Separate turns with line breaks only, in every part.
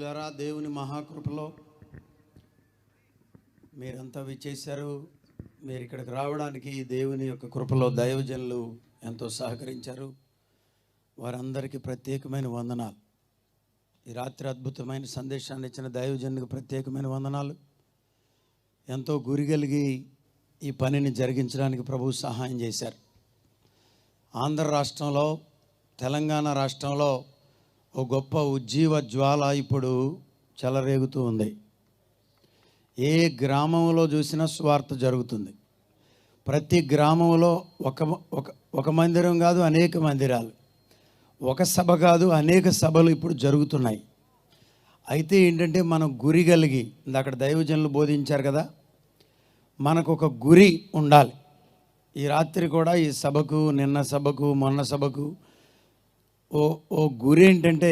గారా దేవుని మహాకృపలో మీరంతా విచ్చేశారు. మీరు ఇక్కడికి రావడానికి దేవుని యొక్క కృపలో దైవజనులు ఎంతో సహకరించారు. వారందరికీ ప్రత్యేకమైన వందనాలు. ఈ రాత్రి అద్భుతమైన సందేశాన్ని ఇచ్చిన దైవజనులకు ప్రత్యేకమైన వందనాలు. ఎంతో గురి కలిగి ఈ పనిని జరిగించడానికి ప్రభు సహాయం చేశారు. ఆంధ్ర రాష్ట్రంలో తెలంగాణ రాష్ట్రంలో ఓ గొప్ప ఉజ్జీవ జ్వాల ఇప్పుడు చెలరేగుతూ ఉంది. ఏ గ్రామంలో చూసినా స్వార్థ జరుగుతుంది. ప్రతి గ్రామంలో ఒక ఒక ఒక మందిరం కాదు అనేక మందిరాలు. ఒక సభ కాదు అనేక సభలు ఇప్పుడు జరుగుతున్నాయి. అయితే ఏంటంటే మనం గురి కలిగి అక్కడ దైవజనులు బోధించారు కదా మనకు ఒక గురి ఉండాలి. ఈ రాత్రి కూడా ఈ సభకు నిన్న సభకు మొన్న సభకు ఓ ఓ గురి ఏంటంటే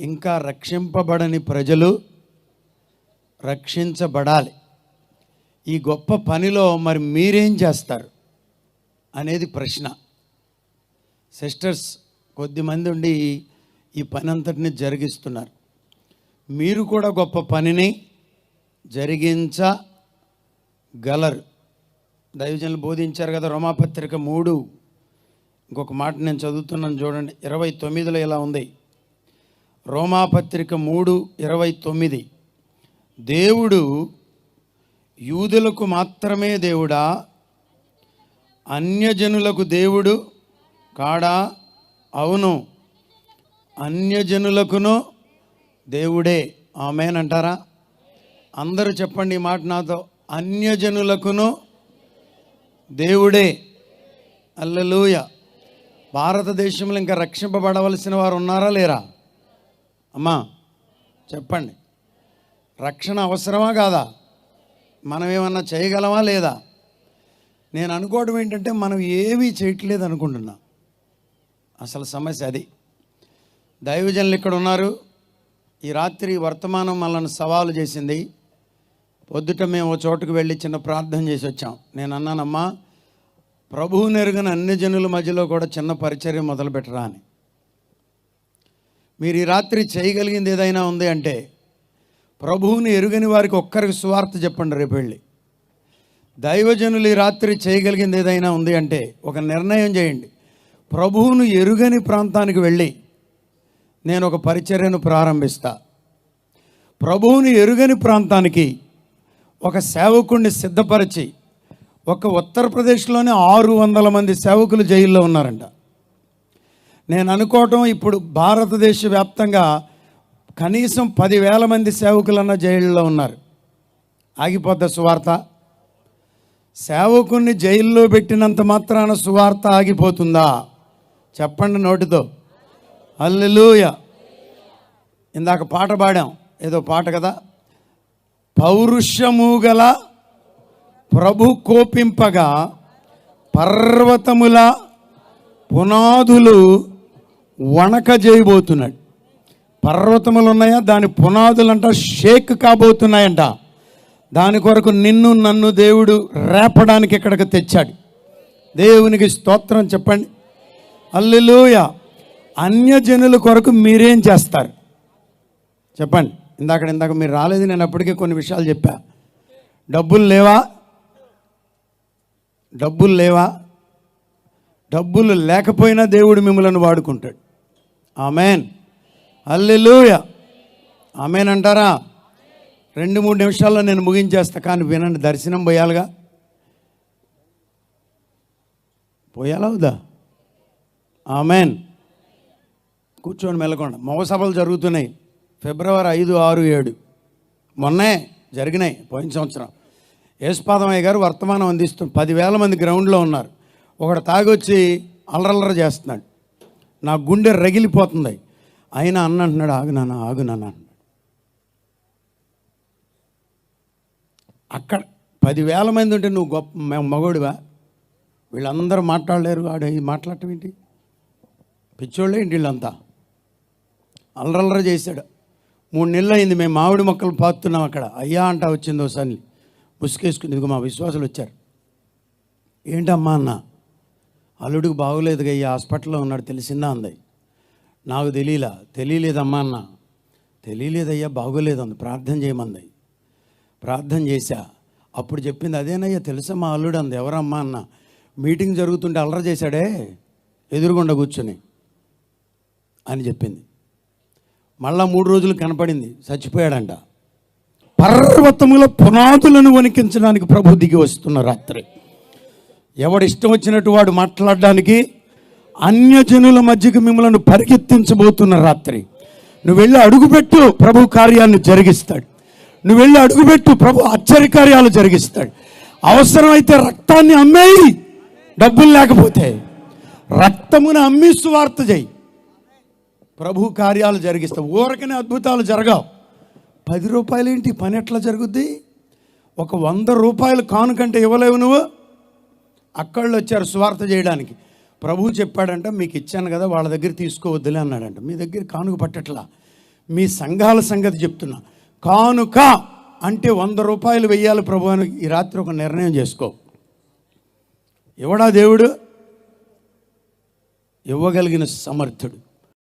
ఇంకా రక్షింపబడని ప్రజలు రక్షించబడాలి. ఈ గొప్ప పనిలో మరి మీరేం చేస్తారు అనేది ప్రశ్న. సిస్టర్స్ కొద్దిమంది ఉండి ఈ పని అంతటిని జరిగిస్తున్నారు. మీరు కూడా గొప్ప పనిని జరిగించగలరు. దైవజనులు బోధించారు కదా రోమాపత్రిక మూడు. ఇంకొక మాట నేను చదువుతున్నాను చూడండి. ఇరవై తొమ్మిదిలో ఇలా ఉంది. రోమాపత్రిక మూడు ఇరవై తొమ్మిది. దేవుడు యూదులకు మాత్రమే దేవుడా? అన్యజనులకు దేవుడు కాడా? అవును. అన్యజనులకును దేవుడే. ఆమెనంటారా అందరూ చెప్పండి ఈ మాట నాతో. అన్యజనులకును దేవుడే. అల్లెలూయ. భారతదేశంలో ఇంకా రక్షింపబడవలసిన వారు ఉన్నారా లేరా? అమ్మా చెప్పండి. రక్షణ అవసరమా కాదా? మనం ఏమన్నా చేయగలమా లేదా? నేను అనుకోవడం ఏంటంటే మనం ఏమీ చేయట్లేదు అనుకుంటున్నా. అసలు సమస్య అది. దైవజనులు ఇక్కడ ఉన్నారు. ఈ రాత్రి వర్తమానం మనల్ని సవాలు చేసింది. పొద్దుట మేము ఓ చోటుకు వెళ్ళి చిన్న ప్రార్థన చేసి వచ్చాం. నేను అన్నానమ్మా ప్రభువు నెరుగిన అన్ని జనుల మధ్యలో కూడా చిన్న పరిచర్య మొదలు పెట్టరా అని. మీరు ఈ రాత్రి చేయగలిగింది ఏదైనా ఉంది అంటే ప్రభువుని ఎరుగని వారికి ఒక్కరికి సువార్త చెప్పండి రేపు వెళ్ళి. దైవజనులు ఈ రాత్రి చేయగలిగింది ఏదైనా ఉంది అంటే ఒక నిర్ణయం చేయండి. ప్రభువును ఎరుగని ప్రాంతానికి వెళ్ళి నేను ఒక పరిచర్యను ప్రారంభిస్తా. ప్రభువుని ఎరుగని ప్రాంతానికి ఒక సేవకుణ్ణి సిద్ధపరిచి ఒక ఉత్తరప్రదేశ్లోనే ఆరు వందల మంది సేవకులు జైల్లో ఉన్నారంట. నేను అనుకోవటం ఇప్పుడు భారతదేశ వ్యాప్తంగా కనీసం పదివేల మంది సేవకులన్న జైల్లో ఉన్నారు. ఆగిపోద్ద సువార్త? సేవకుని జైల్లో పెట్టినంత మాత్రాన సువార్త ఆగిపోతుందా? చెప్పండి నోటితో. అల్లెలూయ ఇందాక పాట పాడాం. ఏదో పాట కదా. పౌరుషము గల ప్రభు కోపింపగా పర్వతముల పునాదులు వణక చేయబోతున్నాడు పర్వతములు ఉన్నాయా దాని పునాదులంట షేక్ కాబోతున్నాయంట. దాని కొరకు నిన్ను నన్ను దేవుడు రేపడానికి ఇక్కడికి తెచ్చాడు. దేవునికి స్తోత్రం చెప్పండి. అల్లెలూయ! అన్యజనుల కొరకు మీరేం చేస్తారు? చెప్పండి. ఇందాక ఇందాక మీరు రాలేదు నేను అప్పటికే కొన్ని విషయాలు చెప్పా. డబ్బులు లేవా? డబ్బులు లేవా? డబ్బులు లేకపోయినా దేవుడు మిమ్మల్ని వాడుకుంటాడు. ఆమెన్. అల్లెలూయ ఆమెన్ అంటారా? రెండు మూడు నిమిషాల్లో నేను ముగించేస్తా కానీ వినండి దర్శనం పోయాలిగా? పోయాలా వద్దా? ఆమెన్. కూర్చోండి మెలకొండ మగసభలు జరుగుతున్నాయి. ఫిబ్రవరి ఐదు ఆరు ఏడు. మొన్నే జరిగినాయి పోయిన సంవత్సరం. యేసుపాదమయ్య గారు వర్తమానం అందిస్తూ పదివేల మంది గ్రౌండ్లో ఉన్నారు. ఒకడు తాగొచ్చి అల్లరల్లర చేస్తున్నాడు. నా గుండె రగిలిపోతుంది. ఆయన అన్న అంటున్నాడు ఆగు నాన్న ఆగు నాన్న అంటున్నాడు. అక్కడ పదివేల మంది ఉంటే నువ్వు గొప్ప మగోడివా? వీళ్ళందరూ మాట్లాడలేరు. ఆడు ఇది మాట్లాడటం ఏంటి? పిచ్చోళ్ళే ఏంటి వీళ్ళంతా? అల్లరల్లర చేశాడు. మూడు నెలలు అయింది మేము మామిడి మొక్కలు పాతున్నాం అక్కడ. అయ్యా అంటా వచ్చింది ఒకసారి ముసుకేసుకుంది ఇదిగో మా విశ్వాసులు వచ్చారు. ఏంటమ్మా అన్న అల్లుడికి బాగోలేదుగా ఈ హాస్పిటల్లో ఉన్నాడు తెలిసిందా? అంది. నాకు తెలియలా తెలియలేదమ్మా అన్న. తెలియలేదయ్యా బాగోలేదు అంది. ప్రార్థన చేయమంది. ప్రార్థన చేశా. అప్పుడు చెప్పింది అదేనయ్యా తెలుసా మా అల్లుడు? అంది. ఎవరమ్మా అన్న మీటింగ్ జరుగుతుంటే అల్లరి చేశాడే ఎదురుగుండా కూర్చొని అని చెప్పింది. మళ్ళా మూడు రోజులు కనపడింది. చచ్చిపోయాడంట. పర్వతముల పునాదులను వణికించడానికి ప్రభు దిగి వస్తున్న రాత్రి. ఎవడిష్టం వచ్చినట్టు వాడు మాట్లాడడానికి అన్యజనుల మధ్యకి మిమ్మల్ని పరిగెత్తించబోతున్న రాత్రి. నువ్వు వెళ్ళి అడుగుపెట్టు ప్రభు కార్యాన్ని జరిగిస్తాడు. నువ్వు వెళ్ళి అడుగుపెట్టు ప్రభు ఆశ్చర్యకార్యాలు జరిగిస్తాడు. అవసరమైతే రక్తాన్ని అమ్మేయి డబ్బులు లేకపోతే. రక్తమును అమ్మి సువార్త చేయి. ప్రభు కార్యాలు జరిగిస్తావు ఊరకనే అద్భుతాలు జరగవు. పది రూపాయలు ఏంటి పని ఎట్లా జరుగుద్ది? ఒక వంద రూపాయలు కానుకంటే ఇవ్వలేవు నువ్వు. అక్కళ్ళు వచ్చారు స్వార్థ చేయడానికి. ప్రభు చెప్పాడంట మీకు ఇచ్చాను కదా వాళ్ళ దగ్గర తీసుకోవద్దులే అన్నాడంట. మీ దగ్గర కానుక పట్టట్లా. మీ సంఘాల సంగతి చెప్తున్నా. కానుక అంటే వంద రూపాయలు వెయ్యాలి ప్రభు అని ఈ రాత్రి ఒక నిర్ణయం చేసుకో. ఇవ్వడా దేవుడు? ఇవ్వగలిగిన సమర్థుడు.